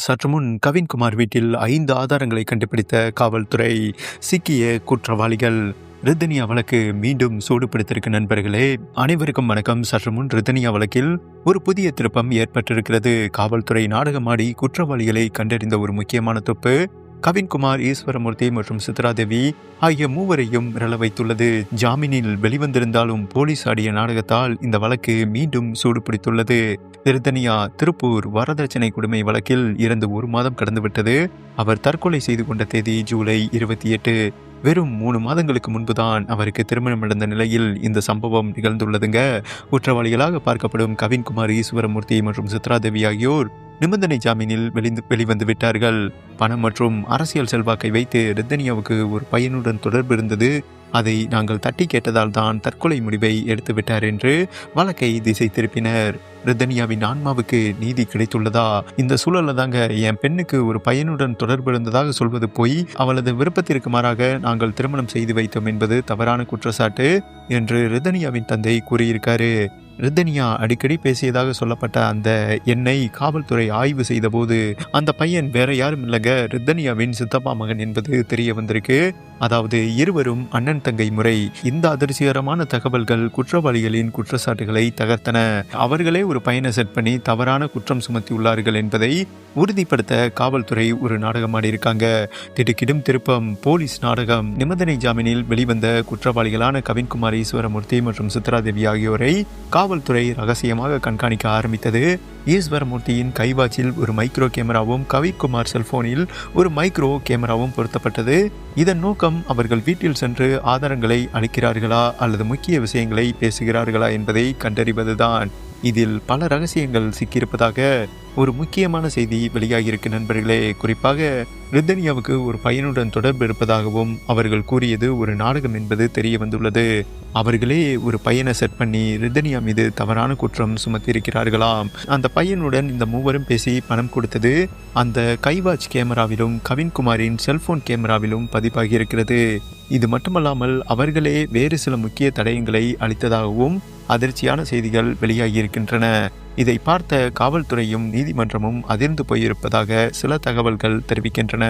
சற்று முன் கவின்குமார் வீட்டில் ஐந்து ஆதாரங்களை கண்டுபிடித்த காவல்துறை சிக்கிய குற்றவாளிகள் ரித்தனியா வழக்கு மீண்டும் சூடுபிடித்திருக்கு நண்பர்களே. அனைவருக்கும் வணக்கம். சற்று முன் ரித்தனியா வழக்கில் ஒரு புதிய திருப்பம் ஏற்பட்டிருக்கிறது. காவல்துறை நாடகமாடி குற்றவாளிகளை கண்டறிந்த ஒரு முக்கியமான தொப்பு கவின்குமார் ஈஸ்வரமூர்த்தி மற்றும் சித்ராதேவி ஆகிய மூவரையும் மிரள வைத்துள்ளது ஜாமீனில் வெளிவந்திருந்தாலும் போலீஸ் ஆடிய நாடகத்தால் இந்த வழக்கு மீண்டும் சூடுபிடித்துள்ளது. திருத்தனியா திருப்பூர் வரதட்சணை கொடுமை வழக்கில் இறந்து ஒரு மாதம் கடந்துவிட்டது. அவர் தற்கொலை செய்து கொண்ட தேதி ஜூலை இருபத்தி எட்டு. வெறும் மூணு மாதங்களுக்கு முன்புதான் அவருக்கு திருமணம் நடந்த நிலையில் இந்த சம்பவம் நிகழ்ந்துள்ளதுங்க. குற்றவாளிகளாக பார்க்கப்படும் கவின்குமார் ஈஸ்வரமூர்த்தி மற்றும் சித்ராதேவி ஆகியோர் நிபந்தனை ஜாமீனில் வெளிந்து வெளிவந்து விட்டார்கள். பணம் மற்றும் அரசியல் செல்வாக்கை வைத்து ரத்தனியாவுக்கு ஒரு பையனுடன் தொடர்பு இருந்தது. அதை நாங்கள் தட்டி கேட்டதால் தான் தற்கொலை முடிவை எடுத்துவிட்டார் என்று வழக்கை திசை திருப்பினர். ரிதனியாவின் ஆன்மாவுக்கு நீதி கிடைத்துள்ளதா? இந்த சூழல்ல தாங்க என் பெண்ணுக்கு ஒரு பையனுடன் தொடர்பு இருந்ததாக சொல்வது போய் அவளது விருப்பத்திற்கு மாறாக நாங்கள் திருமணம் செய்து வைத்தோம் என்பது தவறான குற்றச்சாட்டு என்று ரிதனியாவின் தந்தை கூறியிருக்காரு. ரித்தனியா அடிக்கடி பேசியதாக சொல்லப்பட்ட அந்த எண்ணை காவல்துறை ஆய்வு செய்தபோது அந்த பையன் வேற யாரும் இல்லைங்க. ரித்தனியாவின் சித்தப்பா மகன் என்பது தெரிய வந்திருக்கு. அதாவது இருவரும் அண்ணன் தங்கை முறை. இந்த அதிர்ச்சிகரமான தகவல்கள் குற்றவாளிகளின் குற்றச்சாட்டுகளை தகர்த்தன. அவர்களே ஒரு பையனை செட் பண்ணி தவறான குற்றம் சுமத்தியுள்ளார்கள் என்பதை உறுதிப்படுத்த காவல்துறை ஒரு நாடகம் ஆடியிருக்காங்க. திடுக்கிடும் திருப்பம் போலீஸ் நாடகம். நிபந்தனை ஜாமீனில் வெளிவந்த குற்றவாளிகளான கவின்குமார் ஈஸ்வரமூர்த்தி மற்றும் சித்ராதேவி ஆகியோரை காவல்துறை ரகசியமாக கண்காணிக்க ஆரம்பித்தது. ஈஸ்வரமூர்த்தியின் கைவாச்சில் ஒரு மைக்ரோ கேமராவும் கவிக்குமார் செல்போனில் ஒரு மைக்ரோ கேமராவும் பொருத்தப்பட்டது. இதன் நோக்கம் அவர்கள் வீட்டில் சென்று ஆதாரங்களை அளிக்கிறார்களா அல்லது முக்கிய விஷயங்களை பேசுகிறார்களா என்பதை கண்டறிவதுதான். இதில் பல ரகசியங்கள் சிக்கியிருப்பதாக ஒரு முக்கியமான செய்தி வெளியாகியிருக்கு நண்பர்களே. குறிப்பாக ரித்தனியாவுக்கு ஒரு பையனுடன் தொடர்பு இருப்பதாகவும் அவர்கள் கூறியது ஒரு நாடகம் என்பது தெரிய வந்துள்ளது. அவர்களே ஒரு பையனை செட் பண்ணி ரித்தனியா மீது தவறான குற்றம் சுமத்தியிருக்கிறார்களாம். அந்த பையனுடன் இந்த மூவரும் பேசி பணம் கொடுத்தது அந்த கைவாச் கேமராவிலும் கவின்குமாரின் செல்போன் கேமராவிலும் பதிவாகி இருக்கிறது இது மட்டுமல்லாமல் அவர்களே வேறு சில முக்கிய தடயங்களை அளித்ததாகவும் அதிர்ச்சியான செய்திகள் வெளியாகியிருக்கின்றன. இதை பார்த்த காவல்துறையும் நீதிமன்றமும் அதிர்ந்து போயிருப்பதாக சில தகவல்கள் தெரிவிக்கின்றன.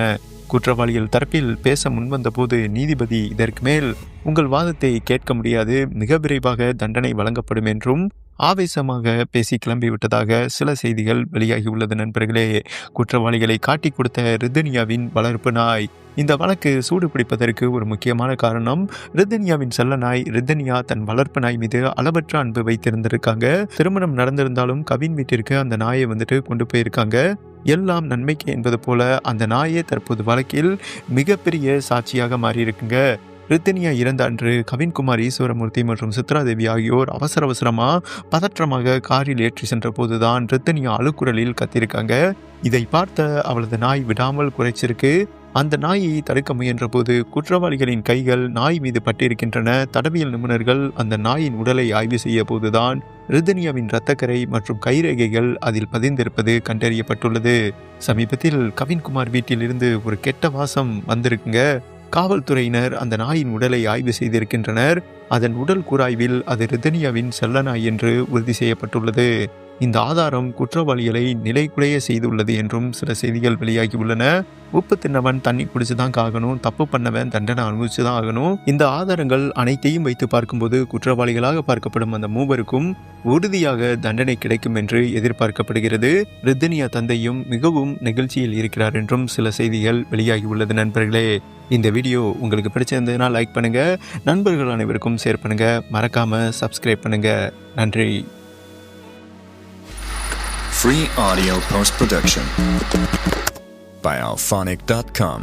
குற்றவாளிகள் தரப்பில் பேச முன்வந்தபோது நீதிபதி இதற்கு மேல் உங்கள் வாதத்தை கேட்க முடியாது மிக விரைவாக தண்டனை வழங்கப்படும் என்றும் ஆவேசமாக பேசி கிளம்பி விட்டதாக சில செய்திகள் வெளியாகியுள்ளது நண்பர்களே. குற்றவாளிகளை காட்டி கொடுத்த ரிதனியாவின் வளர்ப்பு நாய். இந்த வழக்கு சூடு பிடிப்பதற்கு ஒரு முக்கியமான காரணம் ரித்தனியாவின் செல்ல நாய் ரித்தனியா தன் வளர்ப்பு நாய் மீது அளவற்ற அன்பு வைத்திருந்திருக்காங்க. திருமணம் நடந்திருந்தாலும் கவின் வீட்டிற்கு அந்த நாயை வந்துட்டு கொண்டு போயிருக்காங்க. எல்லாம் நன்மைக்கு என்பது போல அந்த நாயே தற்போது வழக்கில் மிகப்பெரிய சாட்சியாக மாறியிருக்குங்க. ரித்தனியா இறந்த அன்று கவின்குமார் ஈஸ்வரமூர்த்தி மற்றும் சித்ராதேவி ஆகியோர் அவசர அவசரமாக பதற்றமாக காரில் ஏற்றி சென்ற போதுதான் ரித்தனியா அழுக்குரலில் கத்திருக்காங்க. இதை பார்த்த அவளது நாய் விடாமல் குறைச்சிருக்கு. அந்த நாயை தடுக்க முயன்ற போது குற்றவாளிகளின் கைகள் நாய் மீது பட்டிருக்கின்றன. தடவியல் நிபுணர்கள் அந்த நாயின் உடலை ஆய்வு செய்ய போதுதான் ரிதனியாவின் இரத்தக்கரை மற்றும் கைரேகைகள் அதில் பதிந்திருப்பது கண்டறியப்பட்டுள்ளது. சமீபத்தில் கவின்குமார் வீட்டில் இருந்து ஒரு கெட்ட வாசம் வந்திருக்குங்க. காவல்துறையினர் அந்த நாயின் உடலை ஆய்வு செய்திருக்கின்றனர். அதன் உடல் கூராய்வில் அது ரிதனியாவின் செல்ல நாய் என்று உறுதி செய்யப்பட்டுள்ளது. இந்த ஆதாரம் குற்றவாளிகளை நிலைக்குலைய செய்துள்ளது என்றும் சில செய்திகள் வெளியாகியுள்ளன. உப்பு தின்னவன் தண்ணி குடிச்சு தான் தப்பு பண்ணவன் தண்டனை அனுபவிச்சு தான் ஆகணும். இந்த ஆதாரங்கள் அனைத்தையும் வைத்து பார்க்கும்போது குற்றவாளிகளாக பார்க்கப்படும் அந்த மூவருக்கும் உறுதியாக தண்டனை கிடைக்கும் என்று எதிர்பார்க்கப்படுகிறது. ரித்தனியா தந்தையும் மிகவும் நெகிழ்ச்சியில் இருக்கிறார் என்றும் சில செய்திகள் வெளியாகியுள்ளது நண்பர்களே. இந்த வீடியோ உங்களுக்கு பிடிச்சிருந்ததுன்னா லைக் பண்ணுங்கள் நண்பர்கள் அனைவருக்கும் ஷேர் பண்ணுங்கள் மறக்காமல் சப்ஸ்கிரைப் பண்ணுங்கள் நன்றி. Free audio post production by alphonic.com.